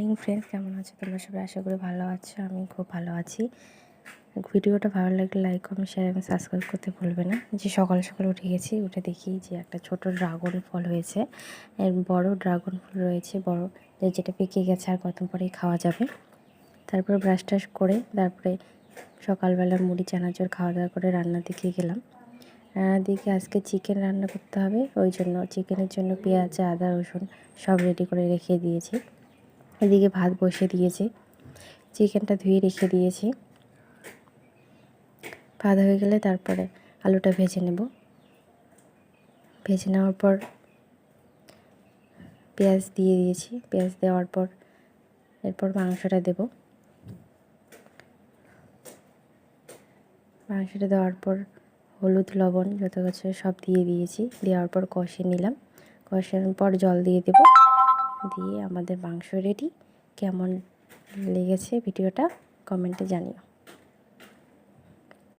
Morning friends কেমন আছো? তোমরা সবাই আশা করি ভালো আছো, আমি খুব ভালো আছি। ভিডিওটা ভালো লাগলে লাইক কমেন্ট শেয়ার এবং সাবস্ক্রাইব করতে ভুলবে না। যে সকাল সকাল উঠে গেছি, উঠে দেখি যে একটা ছোট ড্রাগন ফল হয়েছে। বড় ড্রাগন ফল রয়েছে, বড় যেটা পেকে গেছে আর কত পরেই খাওয়া যাবে। তারপরে ব্রাশ টাশ করে, তারপরে সকালবেলা মুড়ি, চানাচুর খাওয়া দাওয়া করে রান্নার দিকে গেলাম। রান্নার দিকে আজকে চিকেন রান্না করতে হবে, ওই জন্য চিকেনের জন্য পেঁয়াজ, আদা, রসুন সব রেডি করে রেখে দিয়েছি। এদিকে ভাত বসে দিয়েছি। চিকেনটা ধুয়ে রেখে দিয়েছি। ভাত হয়ে গেলে তারপরে আলুটা ভেজে নেব। ভেজে নেওয়ার পর পেঁয়াজ দিয়ে দিয়েছি। পেঁয়াজ দেওয়ার পর এরপর মাংসটা দেব। মাংসটা দেওয়ার পর হলুদ, লবণ যত কিছু সব দিয়ে দিয়েছি। দেওয়ার পর কষে নিলাম। কষানোর পর জল দিয়ে দেব। দিয়ে আমাদের মাংস রেডি কেমন লেগেছে ভিডিওটা কমেন্টে জানিও।